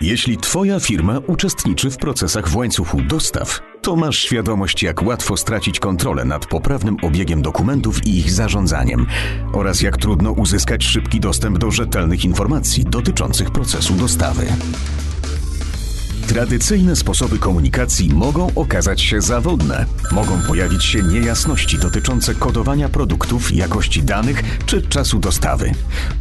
Jeśli Twoja firma uczestniczy w procesach w łańcuchu dostaw, to masz świadomość, jak łatwo stracić kontrolę nad poprawnym obiegiem dokumentów i ich zarządzaniem oraz jak trudno uzyskać szybki dostęp do rzetelnych informacji dotyczących procesu dostawy. Tradycyjne sposoby komunikacji mogą okazać się zawodne. Mogą pojawić się niejasności dotyczące kodowania produktów, jakości danych czy czasu dostawy.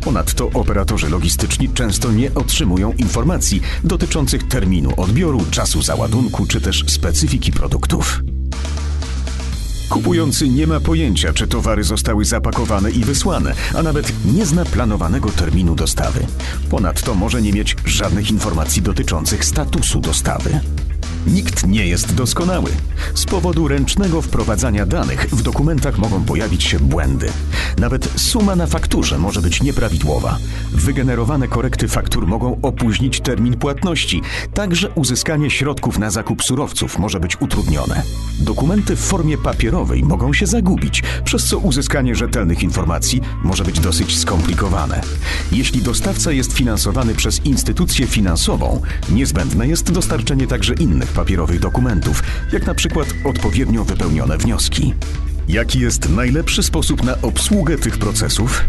Ponadto operatorzy logistyczni często nie otrzymują informacji dotyczących terminu odbioru, czasu załadunku czy też specyfiki produktów. Kupujący nie ma pojęcia, czy towary zostały zapakowane i wysłane, a nawet nie zna planowanego terminu dostawy. Ponadto może nie mieć żadnych informacji dotyczących statusu dostawy. Nikt nie jest doskonały. Z powodu ręcznego wprowadzania danych w dokumentach mogą pojawić się błędy. Nawet suma na fakturze może być nieprawidłowa. Wygenerowane korekty faktur mogą opóźnić termin płatności. Także uzyskanie środków na zakup surowców może być utrudnione. Dokumenty w formie papierowej mogą się zagubić, przez co uzyskanie rzetelnych informacji może być dosyć skomplikowane. Jeśli dostawca jest finansowany przez instytucję finansową, niezbędne jest dostarczenie także innych papierowych dokumentów, jak na przykład odpowiednio wypełnione wnioski. Jaki jest najlepszy sposób na obsługę tych procesów?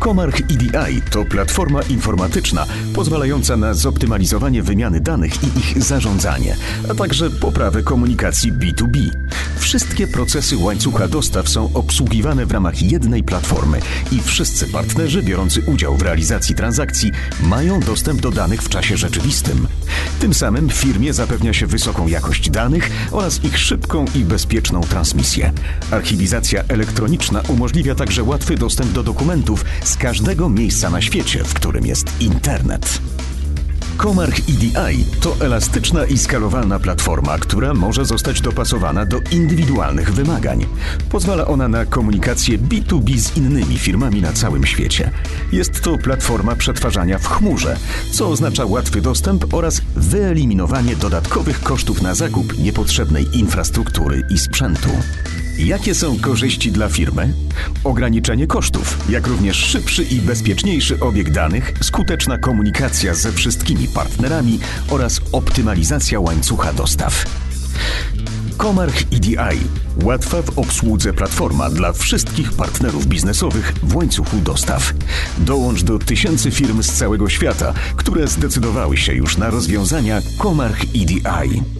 Comarch EDI to platforma informatyczna pozwalająca na zoptymalizowanie wymiany danych i ich zarządzanie, a także poprawę komunikacji B2B. Wszystkie procesy łańcucha dostaw są obsługiwane w ramach jednej platformy i wszyscy partnerzy biorący udział w realizacji transakcji mają dostęp do danych w czasie rzeczywistym. Tym samym firmie zapewnia się wysoką jakość danych oraz ich szybką i bezpieczną transmisję. Archiwizacja elektroniczna umożliwia także łatwy dostęp do dokumentów z każdego miejsca na świecie, w którym jest internet. Comarch EDI to elastyczna i skalowalna platforma, która może zostać dopasowana do indywidualnych wymagań. Pozwala ona na komunikację B2B z innymi firmami na całym świecie. Jest to platforma przetwarzania w chmurze, co oznacza łatwy dostęp oraz wyeliminowanie dodatkowych kosztów na zakup niepotrzebnej infrastruktury i sprzętu. Jakie są korzyści dla firmy? Ograniczenie kosztów, jak również szybszy i bezpieczniejszy obieg danych, skuteczna komunikacja ze wszystkimi partnerami oraz optymalizacja łańcucha dostaw. Comarch EDI. Łatwa w obsłudze platforma dla wszystkich partnerów biznesowych w łańcuchu dostaw. Dołącz do tysięcy firm z całego świata, które zdecydowały się już na rozwiązania Comarch EDI.